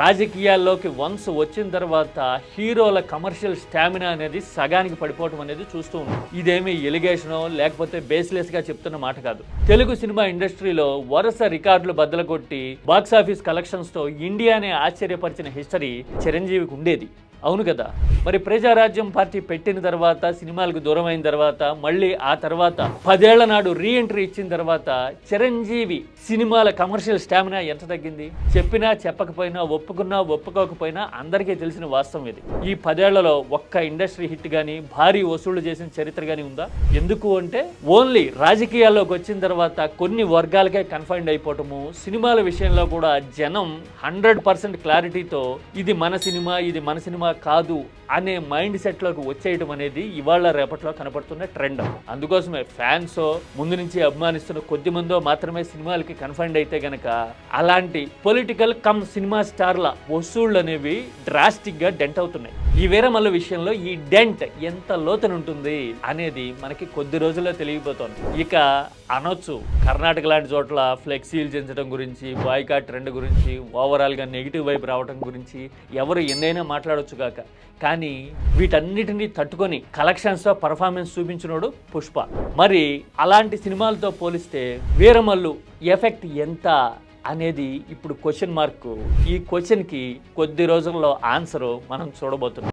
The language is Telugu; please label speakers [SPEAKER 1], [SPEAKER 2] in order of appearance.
[SPEAKER 1] రాజకీయాల్లోకి వన్స్ వచ్చిన తర్వాత హీరోల కమర్షియల్ స్టామినా అనేది సగానికి పడిపోవటం అనేది చూస్తూ ఉన్నాం. ఇదేమి ఎలిగేషనో లేకపోతే బేస్లెస్గా చెప్తున్న మాట కాదు. తెలుగు సినిమా ఇండస్ట్రీలో వరుస రికార్డులు బద్దలు కొట్టి బాక్సాఫీస్ కలెక్షన్స్తో ఇండియానే ఆశ్చర్యపరిచిన హిస్టరీ చిరంజీవికి ఉండేది. అవును కదా. మరి ప్రజారాజ్యం పార్టీ పెట్టిన తర్వాత సినిమాలకు దూరం అయిన తర్వాత మళ్ళీ ఆ తర్వాత పదేళ్ళ నాడు రీ ఎంట్రీ ఇచ్చిన తర్వాత చిరంజీవి సినిమాల కమర్షియల్ స్టామినా ఎంత తగ్గింది? చెప్పినా చెప్పకపోయినా ఒప్పుకున్నా ఒప్పుకోకపోయినా అందరికీ తెలిసిన వాస్తవం ఇది. ఈ పదేళ్ళలో ఒక్క ఇండస్ట్రీ హిట్ కానీ భారీ వసూళ్ళు చేసిన చరిత్ర కానీ ఉందా? ఎందుకు అంటే ఓన్లీ రాజకీయాల్లోకి వచ్చిన తర్వాత కొన్ని వర్గాలకే కన్ఫైన్డ్ అయిపోవటము సినిమాల విషయంలో కూడా జనం హండ్రెడ్ పర్సెంట్ క్లారిటీతో ఇది మన సినిమా ఇది మన సినిమా కాదు అనే మైండ్ సెట్లోకి వచ్చేయడం అనేది ఇవాళ రేపట్లో కనపడుతున్న ట్రెండ్. అందుకోసమే ఫ్యాన్స్ ముందు నుంచి అభిమానిస్తున్న కొద్ది మందో మాత్రమే సినిమాలకి కన్ఫైన్డ్ అయితే గనక అలాంటి పొలిటికల్ కమ్ సినిమా స్టార్ల వసూళ్ళు అనేవి డ్రాస్టిక్గా డెంట్ అవుతున్నాయి. ఈ వీరమల్ల విషయంలో ఈ డెంట్ ఎంత లోతునుంటుంది అనేది మనకి కొద్ది రోజుల్లో తెలియబోతోంది. ఇక అనొచ్చు కర్ణాటక లాంటి చోట్ల ఫ్లెక్సీలు చెంచడం గురించి బాయ్కాట్ ట్రెండ్ గురించి ఓవరాల్గా నెగిటివ్ వైపు రావడం గురించి ఎవరు ఎన్నైనా మాట్లాడొచ్చు కాక కానీ వీటన్నిటిని తట్టుకొని కలెక్షన్స్తో పర్ఫార్మెన్స్ చూపించినోడు పుష్ప. మరి అలాంటి సినిమాలతో పోలిస్తే వీరమల్లు ఎఫెక్ట్ ఎంత అనేది ఇప్పుడు క్వశ్చన్ మార్క్. ఈ క్వశ్చన్కి కొద్ది రోజుల్లో ఆన్సరు మనం చూడబోతున్నాం.